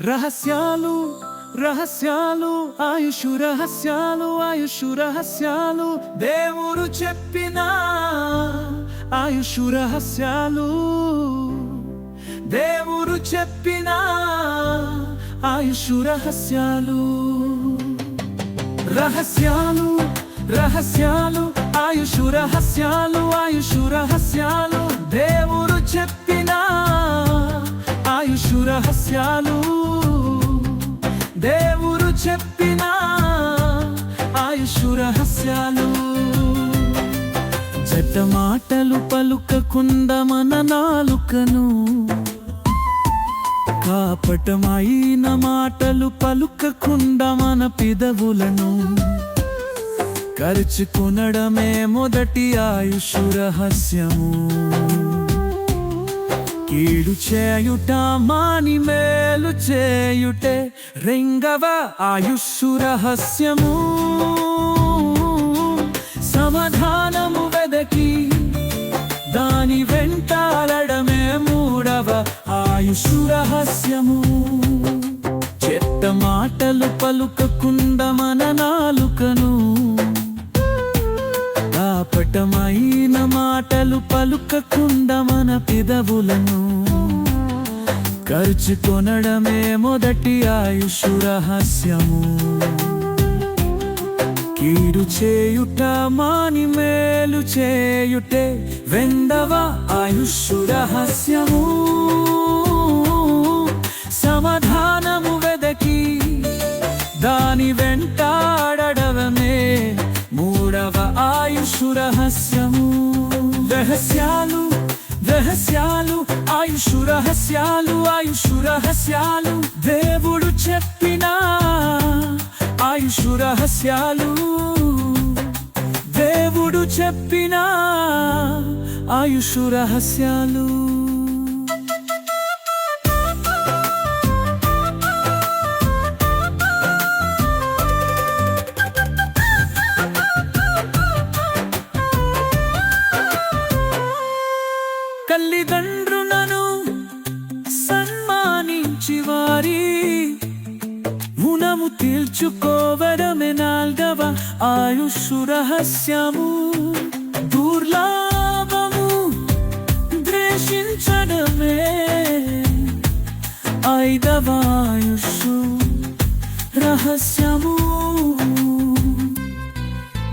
రహస్యాలు రహస్యాలు ఆయుషు రహస్యాలు ఆయుషు రహస్యాలు. దేవుడు చెప్పిన ఆయుషు రహస్యాలు. దేవుడు చెప్పిన ఆయుషు రహస్యాలు. రహస్యాలు రహస్యాలు ఆయుషు రహస్యాలు ఆయుషు రహస్యాలు. దేవు రహస్యాలు చెడ్డ మాటలు పలుకకుండా మన నాలుకను కాపటమైన మాటలు పలుకకుండా మన పిదవులను కరుచుకునడమే మొదటి ఆయుష్ రహస్యము. కీడు చేయుట మాని మేలు చేయుటే రెంగవ ఆయుష్ రహస్యము. జ్ఞానము వెదకి దాని వెంటాలడమే మూడవ ఆయుష్ రహస్యము. చెత్త మాటలు పలుకకుండ మన నాలుకను కాపటమైన మాటలు పలుకకుండా మన పిదవులను ఖర్చు కొనడమే మొదటి ఆయుష్ రహస్యము. కీడు చేయుట మాని మేలు చేయుటే వెండవ ఆయుష్ రహస్యము. సమాధానము వెదకి దాని వెంటాడడమే మూడవ ఆయుషు రహస్యము. రహస్యాలు రహస్యాలు ఆయుషు రహస్యాలు ఆయుషు రహస్యాలు. దేవుడు చెప్పిన మనుషు రహస్యాలు. దేవుడు చెప్పిన ఆయుషు రహస్యాలు. తల్లిదండ్రులను నిల్చుకోవడమే నాల్గవ ఆయుషు రహస్యము. దుర్లాభము ద్వేషించడమే ఐదవ ఆయుషు రహస్యము.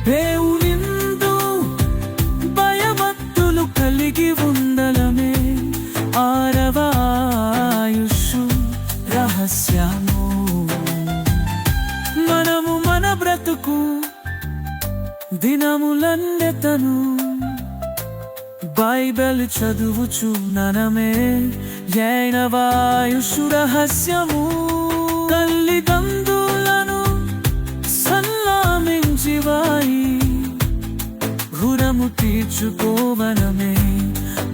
దేవునిందు భయభక్తులు కలిగి ఉండలమే ఆరవ ఆయుషు రహస్యము. బ్రతుకు దినములన్నెతను. బైబెల్ చదువుచు ననమే జైనవాయుష్ రహస్యము. తల్లిదండ్రులను సల్లామించి వారి రుణము తీర్చుకోవనమే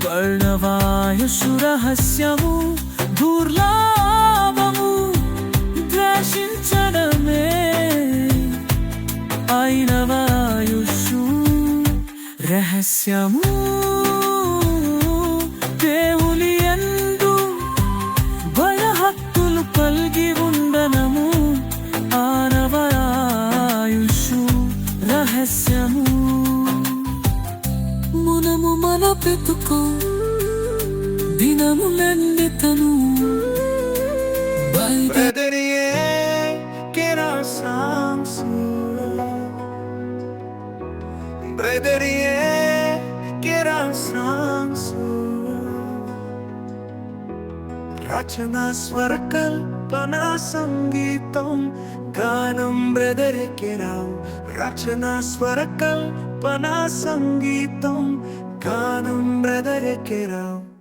వర్ణవాయుష్ రహస్యము. దుర్లాభము ద్వేషించడమే రహస్యము దేవుని ఎందు భయహక్కులు కలిగి ఉండనము ఆనవాయుషు రహస్యము. మునము మన పెతుకు దినములెన్నెతను బైబిల్ రచన స్వరకల్పన సంగీతం. గానం బ్రదరికిరావు రచన స్వరకల్పన సంగీతం. గానం బ్రదరికిరావు